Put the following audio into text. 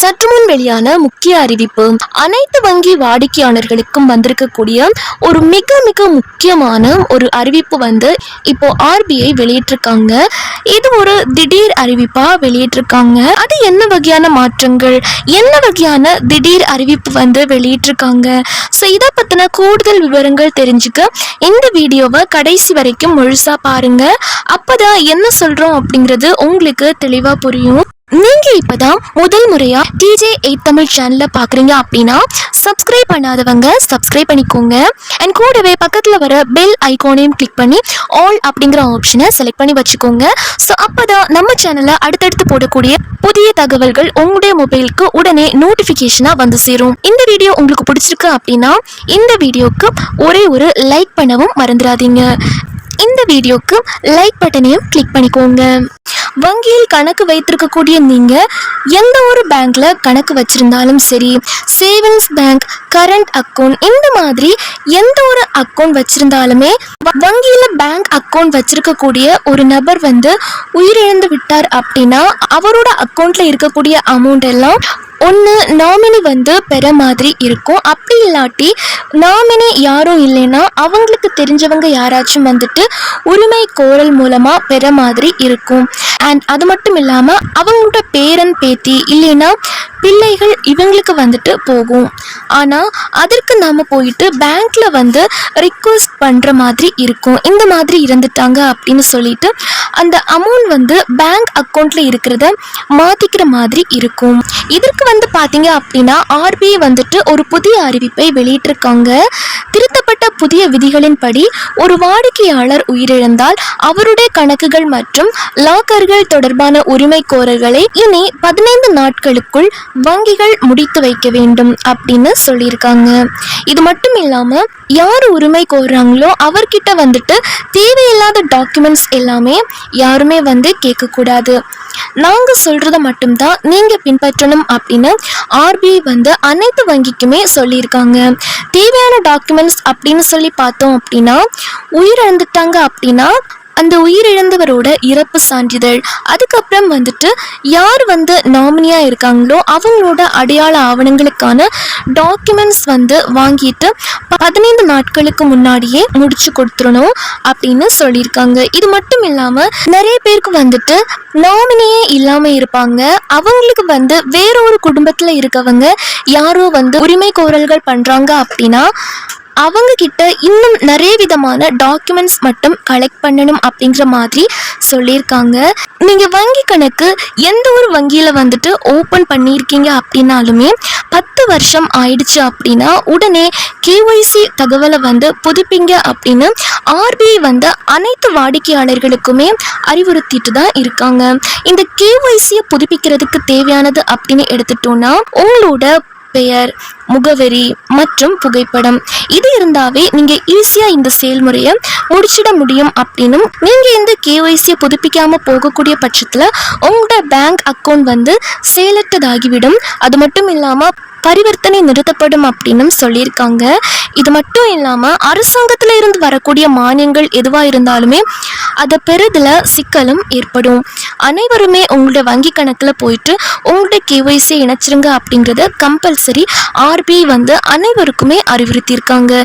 சற்று முன் வெளியான முக்கிய அறிவிப்பு. அனைத்து வங்கி வாடிக்கையாளர்களுக்கும் வந்திருக்கக்கூடிய ஒரு மிக மிக முக்கியமான ஒரு அறிவிப்பு வந்து இப்போ ஆர்பிஐ வெளியிட்டிருக்காங்க. இது ஒரு திடீர் அறிவிப்பா வெளியிட்டிருக்காங்க. அது என்ன வகையான மாற்றங்கள்? என்ன வகையான திடீர் அறிவிப்பு வந்து வெளியிட்டிருக்காங்க? ஸோ இதை பற்றின கூடுதல் விவரங்கள் தெரிஞ்சுக்க இந்த வீடியோவை கடைசி வரைக்கும் முழுசாக பாருங்க. அப்போதான் என்ன சொல்கிறோம் அப்படிங்கிறது உங்களுக்கு தெளிவாக புரியும். நீங்க இப்பதான் முதல் முறையா டிஜே எயிட் தமிழ் சேனல்ல பாக்குறீங்க அப்படின்னா சப்ஸ்கிரைப் பண்ணாதவங்க சப்ஸ்கிரைப் பண்ணிக்கோங்க. அண்ட் கூடவே பக்கத்துல வர பெல் ஐகானையும் கிளிக் பண்ணி ஆல் அப்படிங்கிற ஆப்ஷனை செலக்ட் பண்ணி வச்சுக்கோங்க. ஸோ அப்பதான் நம்ம சேனல்ல அடுத்தடுத்து போடக்கூடிய புதிய தகவல்கள் உங்களுடைய மொபைலுக்கு உடனே நோட்டிஃபிகேஷனாக வந்து சேரும். இந்த வீடியோ உங்களுக்கு பிடிச்சிருக்கு அப்படின்னா இந்த வீடியோக்கு ஒரே ஒரு லைக் பண்ணவும் மறந்துடாதீங்க. இந்த வீடியோக்கு லைக் பட்டனையும் கிளிக் பண்ணிக்கோங்க. வங்கியில் கணக்கு வைத்திருக்கக்கூடிய நீங்கள் எந்த ஒரு பேங்க்ல கணக்கு வச்சிருந்தாலும் சரி சேவிங்ஸ் பேங்க் கரண்ட் அக்கவுண்ட் இந்த மாதிரி எந்த ஒரு அக்கௌண்ட் வச்சிருந்தாலுமே வ- பேங்க் அக்கவுண்ட் வச்சிருக்கக்கூடிய ஒரு நபர் வந்து உயிரிழந்து விட்டார் அப்படின்னா அவரோட அக்கௌண்ட்டில் இருக்கக்கூடிய அமௌண்ட் எல்லாம் ஒன்று நாமினி வந்து பெற மாதிரி இருக்கும். அப்படி இல்லாட்டி நாமினி யாரும் இல்லைன்னா அவங்களுக்கு தெரிஞ்சவங்க யாராச்சும் வந்துட்டு உரிமை கோரல் மூலமாக பெற மாதிரி இருக்கும். அண்ட் அது மட்டும் இல்லாமல் அவங்களோட பேரன் பேத்தி இல்லைன்னா பிள்ளைகள் இவங்களுக்கு வந்துட்டு போகும். ஆனால் அதற்கு நாம் போயிட்டு பேங்க்கில் வந்து ரிக்வஸ்ட் பண்ணுற மாதிரி இருக்கும். இந்த மாதிரி இறந்துட்டாங்க அப்படின்னு சொல்லிட்டு அந்த அமௌண்ட் வந்து பேங்க் அக்கௌண்ட்டில் இருக்கிறத மாத்திக்கிற மாதிரி இருக்கும். இதற்கு வந்து பார்த்தீங்க அப்படின்னா ஆர்பிஐ வந்துட்டு ஒரு புதிய அறிவிப்பை வெளியிட்டிருக்காங்க. திருத்த புதிய விதிகளின்படி ஒரு வாடிக்கையாளர் உயிரிழந்தால் அவருடைய கணக்குகள் மற்றும் லாக்கர்கள் தொடர்பான உரிமை கோரல்களை இனி பதினைந்து நாட்களுக்குள் வங்கிகள் முடித்து வைக்க வேண்டும் அப்படின்னு சொல்லியிருக்காங்க. இது மட்டும் இல்லாம யார் உரிமை கோர்றாங்களோ அவர்கிட்ட வந்துட்டு தேவையில்லாத டாக்குமெண்ட்ஸ் எல்லாமே யாருமே வந்து கேட்கக்கூடாது. நாங்கள் சொல்கிறத மட்டும்தான் நீங்கள் பின்பற்றணும் அப்படின்னு ஆர்பிஐ வந்து அனைத்து வங்கிக்குமே சொல்லியிருக்காங்க. தேவையான டாக்குமெண்ட்ஸ் அப்படின்னு சொல்லி பார்த்தோம் அப்படின்னா உயிரிழந்துட்டாங்க அப்படின்னா அந்த உயிரிழந்தவரோட இறப்பு சான்றிதழ். அதுக்கப்புறம் வந்துட்டு யார் வந்து நாமினியாக இருக்காங்களோ அவங்களோட அடையாள ஆவணங்களுக்கான டாக்குமெண்ட்ஸ் வந்து வாங்கிட்டு பதினைந்து நாட்களுக்கு முன்னாடியே முடிச்சு கொடுத்துடணும் அப்படின்னு சொல்லியிருக்காங்க. இது மட்டும் இல்லாமல் நிறைய பேருக்கு வந்துட்டு நாமினியே இல்லாமல் இருப்பாங்க. அவங்களுக்கு வந்து வேற ஒரு குடும்பத்தில் இருக்கவங்க யாரோ வந்து உரிமை கோரல்கள் பண்ணுறாங்க அப்படின்னா அவங்க கிட்ட இன்னும் நிறைய விதமான டாக்குமெண்ட்ஸ் மட்டும் கலெக்ட் பண்ணணும் அப்படிங்கிற மாதிரி சொல்லியிருக்காங்க. நீங்க வங்கி கணக்கு எந்த ஒரு வங்கியில வந்துட்டு ஓபன் பண்ணியிருக்கீங்க அப்படின்னாலுமே பத்து வருஷம் ஆயிடுச்சு அப்படின்னா உடனே கேஒய்சி தகவலை வந்து புதுப்பிங்க அப்படின்னு ஆர்பிஐ வந்து அனைத்து வாடிக்கையாளர்களுக்குமே அறிவுறுத்திட்டு தான் இருக்காங்க. இந்த கேஒய்சியை புதுப்பிக்கிறதுக்கு தேவையானது அப்படின்னு எடுத்துட்டோம்னா உங்களோட பெயர் முகவரி மற்றும் புகைப்படம். இது இருந்தாவே நீங்க ஈஸியா இந்த செயல்முறையை முடிச்சிட முடியும் அப்படின்னும் நீங்க இந்த கேஒய்சியை புதுப்பிக்காம போகக்கூடிய பட்சத்துல உங்களோட பேங்க் அக்கவுண்ட் வந்து செயலற்றதாகிவிடும் அது மட்டும் இல்லாம பரிவர்த்தனை நிறுத்தப்படும் அப்படின்னும் சொல்லியிருக்காங்க. இது மட்டும் இல்லாமல் அரசாங்கத்தில் இருந்து வரக்கூடிய மானியங்கள் எதுவாக இருந்தாலுமே அதை பெறுதில் சிக்கலும் ஏற்படும். அனைவருமே உங்களோட வங்கி கணக்கில் போயிட்டு உங்களோட கேஒய்சி இணைச்சிருங்க அப்படிங்கிறத கம்பல்சரி ஆர்பிஐ வந்து அனைவருக்குமே அறிவுறுத்தியிருக்காங்க.